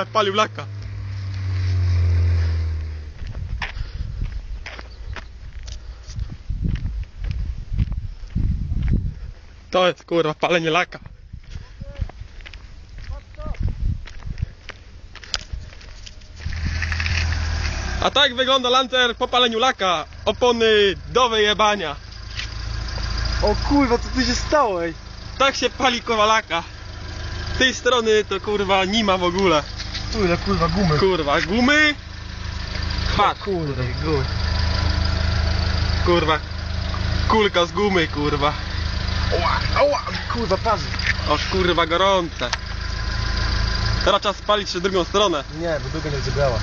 odpalił laka. To jest kurwa palenie laka. A tak wygląda lancer po paleniu laka. Opony do wyjebania. O kurwa, co tu się stało, ej? Tak się pali kowalaka. Tej strony to kurwa nie ma w ogóle. Tu ile kurwa gumy. Kurwa, gumy. Patrz, Kurde, gumy. kurwa. Kulka z gumy, kurwa. Ała, ała, kurwa, parzy. O kurwa gorące. Teraz czas spalić się drugą stronę. Nie, bo długo nie będzie brała.